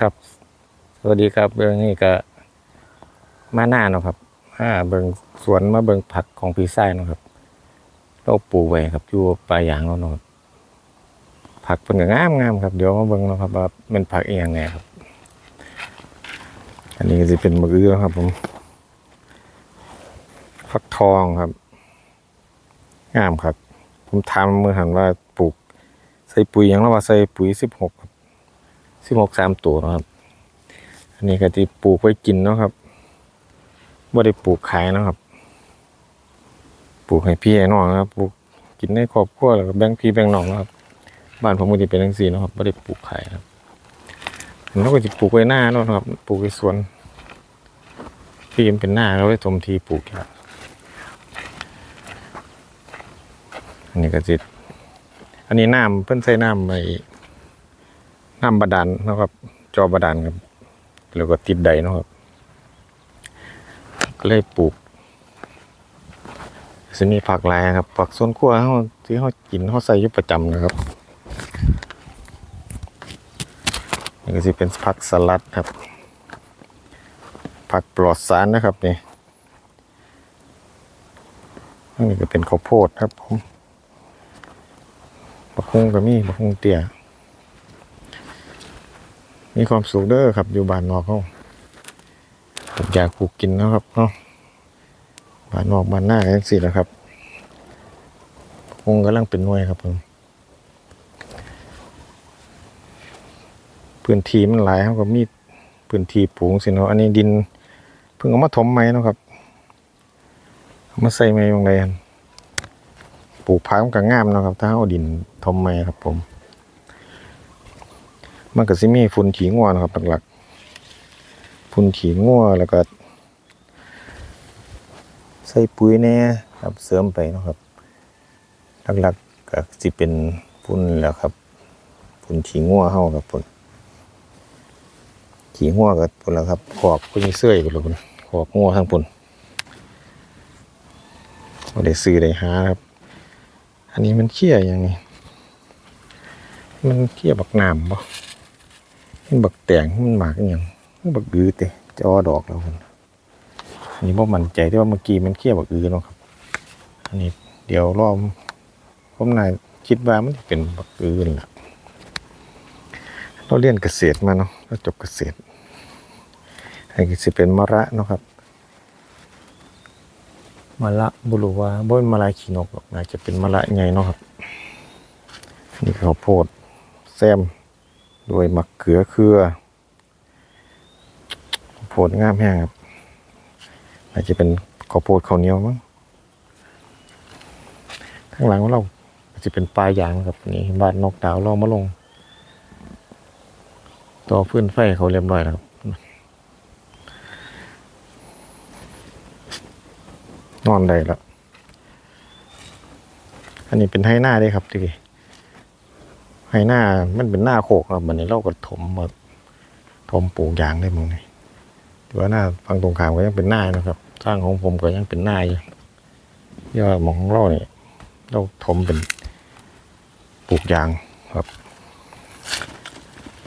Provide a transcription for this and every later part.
ครับ สวัสดีครับเรื่องนี้ก็มาหน้าเนาะครับอ่าเบิงสวนมาเบิงผักของพี่ไส้เนาะครับเราปลูกไว้ครับอยู่ปลายยางเราเนาะผักเป็นก็งามงามครับเดี๋ยวมาเบิงเนาะครับว่าเป็นผักเอียงไงครับ อันนี้ก็จะเป็นมะเอื้อครับผมฟักทองครับงามครับ ผมทำเมื่อหันว่าปลูก ใส่ปุ๋ยหยังแล้วว่าใส่ปุ๋ยสิบหก สิบหกสามตัวนะครับ อันนี้ก็ที่ปลูกไว้กินเนาะครับไม่ได้ปลูกขายนะครับ ปลูกให้พี่ให้น้องนะครับ ปลูกกินในครอบครัวแล้วก็แบ่งพี่แบ่งน้องนะครับ บ้านผมก็จะเป็นทั้งสี่นะครับไม่ได้ปลูกขายครับเราก็จะปลูกไว้หน้าเนาะครับ ปลูกไว้สวนพี่มันเป็นหน้าเราได้ถมทีปลูกครับอันนี้ก็จิตอันนี้น้ำเพิ่นใส่น้ำไอ้ น้ำบาดาลนะครับ จอบาดาลครับแล้วก็ติดใดนะครับก็เลยปลูกสิมีผักหลายครับผักสวนครัวเฮาที่เฮากินเฮาใส่ยู่ประจำนะครับนี่ก็สิเป็นผักสลัดครับ ผักปลอดสารนะครับนี่นนี้ก็เป็นข้าวโพดครับผมบักฮุงก็มีบักฮุงเตี้ย มีความสุขเด้อครับ อยู่บ้านนอกเขาผมอยากปลูกกินนะครับเนาะบ้านนอกบ้านหน้าจังสี่แหละครับคงกำลังเป็นหน่วยครับผมพื้นที่มันหลายเขาก็มีพื้นที่ปลูกสิเนาะอันนี้ดิน เพิ่งเอามาถมไหมเนาะครับเอามาใส่ไหมตรงไหนปลูกพักมันก็งามนะครับ ถ้าเอาดินถมไหมครับผม มันก็สิมีฝุ่นขี้งัวนะครับหลักๆฝุ่นขี้งัวแล้วก็ ใส่ปุ๋ยแน่ครับเสริมไปนะครับหลักๆก็สิเป็นฝุ่นแล้วครับฝุ่นขี้งัวเฮาครับฝุ่นขี้งัวกับฝุ่นแล้วครับขอบพุ่นเสื้อยพุ่นละพุ่นขอบงัวทั้งพุ่นบ่ได้ซื้อได้หาครับ อันนี้มันเขี้ยอย่างนี้มันเขี้ยบักน้ำบ่ มันบักแตงมันหมากอย่างมันบักอือเตะจะออดอกแล้วคนอันนี้บ่มั่นใจที่ว่าเมื่อกี้มันเคี้ยวบักอือเนาะครับ อันนี้เดี๋ยวรอบผมนายคิดว่ามันจะเป็นบักอือนั่นแหละเราเรียนเกษตรมาเนาะเราจบเกษตรอันนี้สิเป็นมะระเนาะครับมะระบุรุว่าบ่เป็นมะระขี้นกหรอกน่าจะเป็นมะระใหญ่เนาะครับนนี่ข้าวโพดแซม ด้วยมะเขือเครือข้าวโพดงามแห้งครับอาจจะเป็นข้าวโพดข้าวเหนียวมั้งข้างหลังของเราอาจจะเป็นปลายยางครับนี่บ้านนกดาวเรามาลง ต่อพื้นไฟเขาเรียบร้อยแล้วครับนอนได้แล้ว อันนี้เป็นให้หน้าได้ครับที ให้หน้ามันเป็นหน้าโคกครับมันนี้เราก็ถมมาถมปลูกยางได้มึงนี่แต่ว่าหน้าฝั่งตรงข้ามก็ยังเป็นหน้านะครับ สร้างของผมก็ยังเป็นหน้าอยู่ยอดหมองของเราเนี่ยเราถมเป็นปลูกยางครับ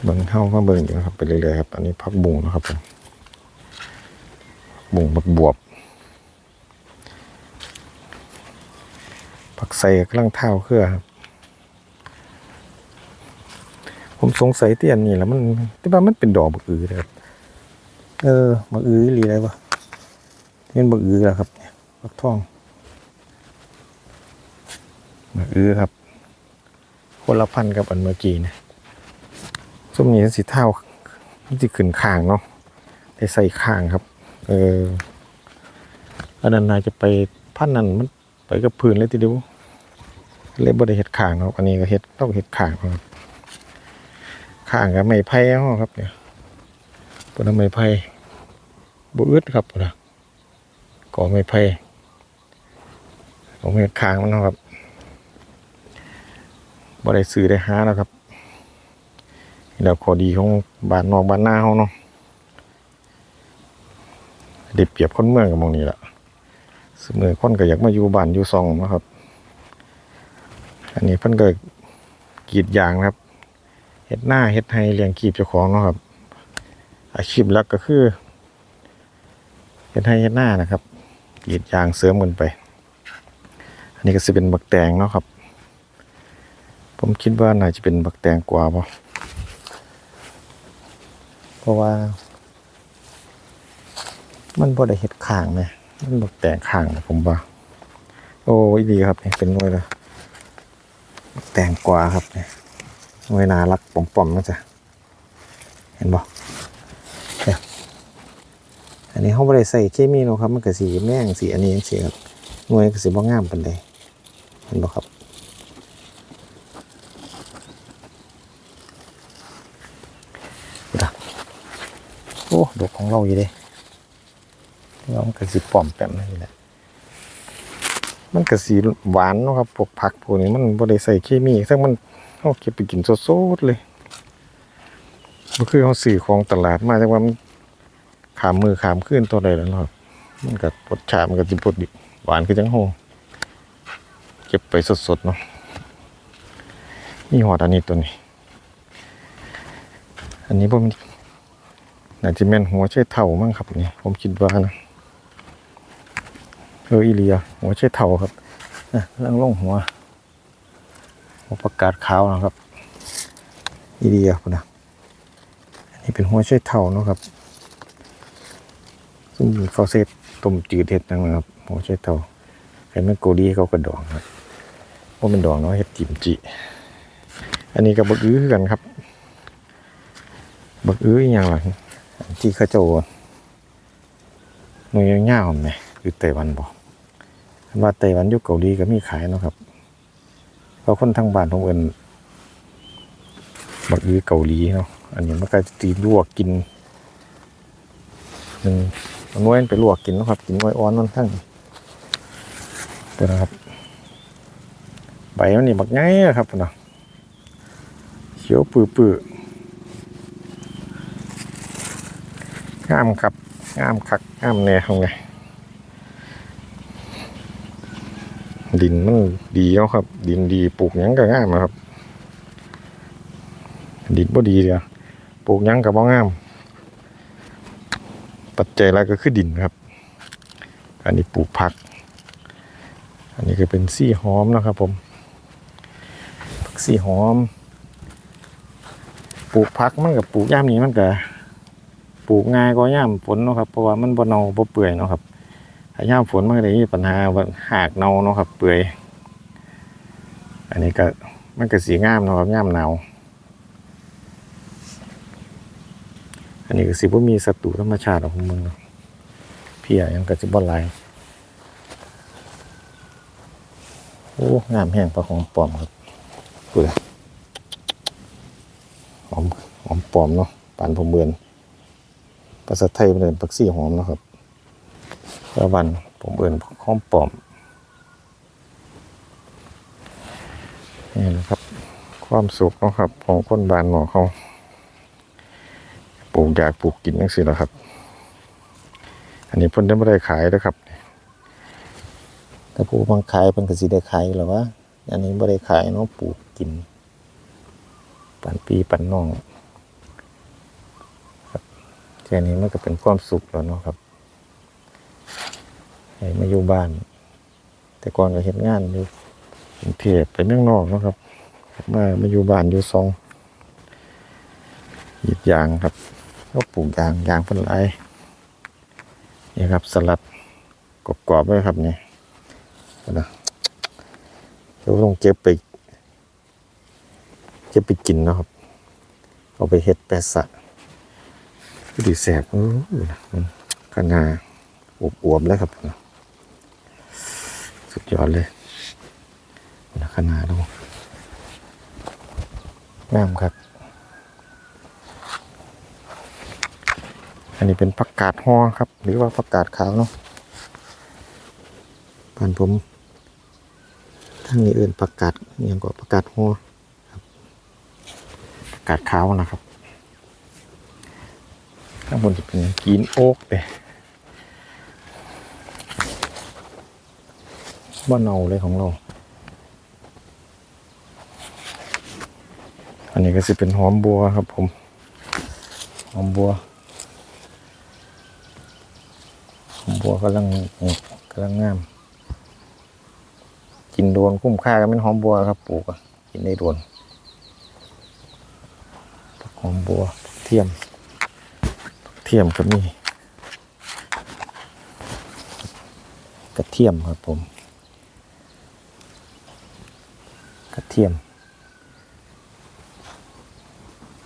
เบิ่งเข้ามาเบิ่งอยู่นะครับไปเรื่อยๆครับ อันนี้พักบุงนะครับผมบุงบักบวบผักใส่กำลังเท้าเครือครับ ผมสงสัยที่อันนี้แหล้วมันที่ว่ามันเป็นดอกบักอือนะครับเออบักอือหรีออะไรวะนี่นบักอือแล้วครับเนี่ยบักทองบักอือครับ คนละพันกับอันเมื่อกี้นะส้มนี้สีเท่ามันจะขึ้นข้างเนาะได้ใส่ข้างครับ เอออันนั้นนายจะไปพันนั้นมันไปกับพื้นเลยทีเดียวเลยบ่ได้เห็ดข้างเนาะอันนี้ก็เห็ดต้องเห็ดข้างครับ ข้างกับไม้ไผ่เอาครับเนี่ยปนไม้ไผ่บุอึดครับปนะก่อไม้ไผ่ของเม็ดข้างมันนะครับบ่ได้ซื้อได้หาแล้วครับแล้วข้อดีของบ้านนอกบ้านหน้าเขาเนาะได้เปรียบคนเมืองกับมองนี้แหละเสมอคนก็อยากมาอยู่บ้านอยู่ซองนะครับ อันนี้เพิ่นก็กรีดยางนะครับ เฮ็ดหน้าเฮ็ดให้เลี้ยงกีบเจ้าของเนาะครับ อาชีพหลักก็คือเป็นให้เฮ็ดหน้านะครับกรีดยางเสริมกันไป อันนี้ก็จะเป็นบักแตงเนาะครับ ผมคิดว่าน่าจะเป็นบักแตงกว่าป่ะเพราะว่า มันบ่ได้เห็ดข้างไหมมันบักแตงข้างนะผมว่า โอ้ยดีครับนี่เป็นน่วยเลยบักแตงกว่าครับเนี่ย หน่วยนารักปอมๆนะจ๊ะเห็นบ่เนี่ยอันนี้เขาบ่ได้ใส่เคมีเนาะครับ มันก็สีแม่งสีอันนี้จังซี่ครับหน่วยก็สีบ่งามปานใดเห็นบ่ครับโอ้ดอกของเราอยู่เด้เรามันกระสีปลอมแปมนี่แหละมันกระสีหวานเนาะครับพวกผักพวกนี้มันบ่ได้ใส่เคมีซึ่งมัน เอาเก็บไปกินสดๆเลยมันคือเขาสื่อของตลาดมาจากว่ามันขามมือขามขึ้นตัวใดแล้วเนาะครับมันก็รสชาติมันก็สิบดดิหวานคือจังโฮเก็บไปสดๆเนาะมีหอดอันนี้ตัวนี้ อันนี้ผมน่าจะแม่นหัวใช่เท่ามั้งครับนี่ผมคิดว่านะเอออีเลียหัวใช่เท่าครับอะล่างล่องหัว ประกาศขาวนะครับอีเลียคุณนะอันนี้เป็นหัวช่เท่าเนาะครับ ซึ่งฟอเซตต้มจืดเห็ดนั่นนะครับ หัวช่เท่าไอ้แม่โกดีเขากระดองครับว่าเป็นดองเนาะเห็ดจิมจิ อันนี้กับบะอื้อกันครับบะอื้ออย่างหลังที่เขาเจะหน่วยยาวๆไหมอยู่ไต้หวันบอกว่าไต้หวันยู่เกาหลีก็มีขายเนาะครับ เพราคนทางบ้านผมเอินบักอื้อเกาหลีเนาะอันนี้มันก็จะตีลวกกินหนึ่งน่วยมันไปลวกกินนะครับ กินน่วยอ่อนมันทั้งเดี๋ยวนะครับใบมันนี่บักง่ายอะครับเนาะเขียวปื้อๆงามครับงามคักงามแน่ทำไง ดินมันดีเนาะครับ ดินดีปลูกยังก็งามนะครับ ดินบ่ดีเดียวปลูกยังก็บ่งาม ปัจจัยแรกก็คือดินครับ อันนี้ปลูกผัก อันนี้ก็เป็นซี่หอมนะครับ ผมผักซี่หอม ปลูกผักมันกับปลูกย่ามนี้มันก็ปลูกง่ายก็ย่ามฝนนะครับเพราะว่ามันบ่เน่าบ่เปื่อยนะครับ ถ้าย่ามฝนมันก็ได้มีปัญหาว่าหากเน่าเนาะครับ เปื่อยอันนี้ก็มันก็สีงามเนาะครับย่ามหนาวอันนี้ก็สิบ่มีศัตรูธรรมชาติของมึงเนะเพียยังก็สิบ่ลายโอ้งามแห้งปลาของปลอมครับเปื่อยหอมหอมปลอมเนาะปานผมเบือนภาษาไทยเป็นเอินผักซี่หอมเนาะครับ ละวันผมเอินหอมปลอมนี่นะครับ ความสุขนะครับ ของคนบานหมอเขาปลูกอยากปลูกกินนั่นสิแหละครับ อันนี้เพิ่นได้ไม่ได้ขายนะครับแต่ผู้บังขายเพิ่นก็สิได้ขายหรอวะอันนี้ไม่ได้ขายเนาะปลูกกิน ปันปีปันน้องแค่นี้มันก็เป็นความสุขแล้วเนาะครับ ให้มาอยู่บ้าน แต่ก่อนก็เห็นงานอยู่กรุงเทพไปเมืองนอกนะครับ มามาอยู่บ้านอยู่ซองหยิบยางครับก็ปลูกยางยางเป็นไรนี่ครับสลัดกรอบๆไว้ครับนี่นะเดี๋ยวต้องเก็บไปเก็บไปกินนะครับเอาไปเฮ็ดแปะสะดีแสบเออขนาอวบๆแล้วครับ สุดยอดเลยนะขนาดดูงามครับ อันนี้เป็นผักกาดฮอครับ หรือว่าผักกาดขาวเนาะบ้านผมทั้งนี้เอื่นผักกาดย่างก็ผักกาดฮอครับผักกาดขาวนะครับข้างบนจะเป็นกรีนโอ๊กเลย บ้านเนาเลยของเรา อันนี้ก็จะเป็นหอมบัวครับผม หอมบัว หอมบัวกำลังกำลังงาม กินโดนคุ้มค่ากันเป็นหอมบัวครับปลูกกินได้โดนหอมบัวเทียม เทียมก็มีกระเทียมครับผม กระเทียม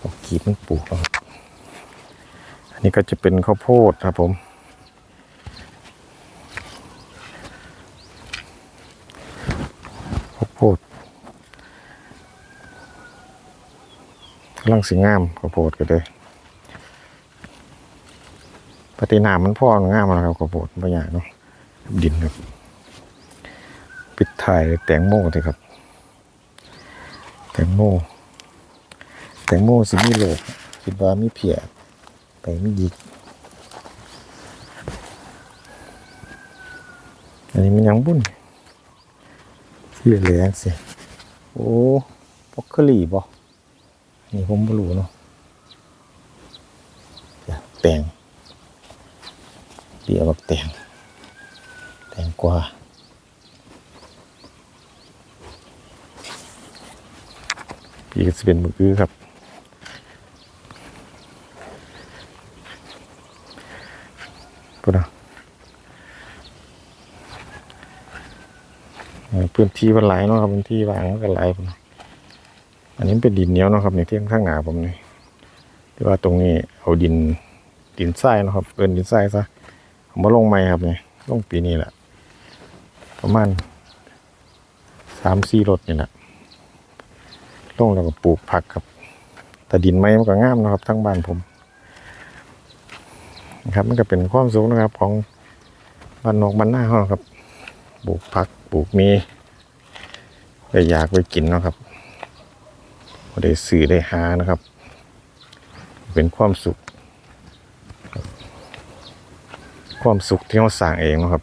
กกีบมันปลูกแล้วครับอันนี้ก็จะเป็นข้าวโพดครับผม ข้าวโพดกำลังสีงามข้าวโพดก็เลยปฏินามมันพ่องามแล้วครับข้าวโพดบางอย่างเนาะดินครับ ปิดถ่ายแตงโมเลยครับ แตงโมแตงโมสิมีโลกคิดว่ามีเพียไปมียิกอันนี้มันยังบุ่นที่เหลือสิโอ้พอกเคอรี่บ่นี่ผมบ่รู้เนาะแตงเดี๋ยวบักแตงแตงกวา พี่ก็จะเป็นมืออื้อครับพูดนะพื้นที่มันไหลเนาะครับพื้นที่วางมันก็หลายพุ่นน่ะอันนี้เป็นดินเหนียวเนาะครับในที่ข้างหน้าผมนี่ที่ว่าตรงนี้เอาดินดินทรายนะครับเอินดินทรายซะผมมาลงใหม่ครับนี่ลงปีนี้แหละประมาณสามสี่รถนี่แหละ ลงแล้วก็ปลูกผักครับแต่ดินไม้มันก็งามนะครับทั้งบ้านผมนะครับมันก็เป็นความสุขนะครับของบ้านนอกบ้านหน้าเขานะครับปลูกผักปลูกมีไปอยากไปกินนะครับได้สื่อได้หานะครับ เป็นความสุข ความสุขที่เราสร้างเองนะครับ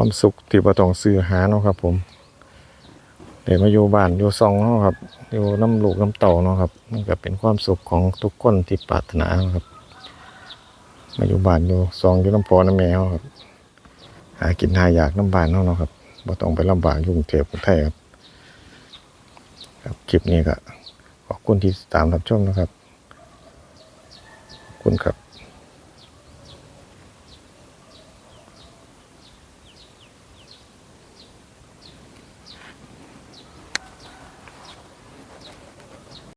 ความสุขที่ประต้องซื้อหาเนาะครับ ผมเดี๋ยวมาอยู่บ้านอยู่ซองเนาะครับอยู่น้ำลูกน้ำเต่าเนาะครับมันก็เป็นความสุขของทุกคนที่ปรารถนาครับ มาอยู่บ้านอยู่ซองอยู่น้ำพอน้ำแมวครับ หากินหาอยากน้ำบานเนาะเนาะครับบ่ต้องไปลำบากยุ่งเทพกรุงไทยครับ ครับคลิปนี้ก็ขอบคุณที่ติดตามรับชมนะครับ ขอบคุณครับ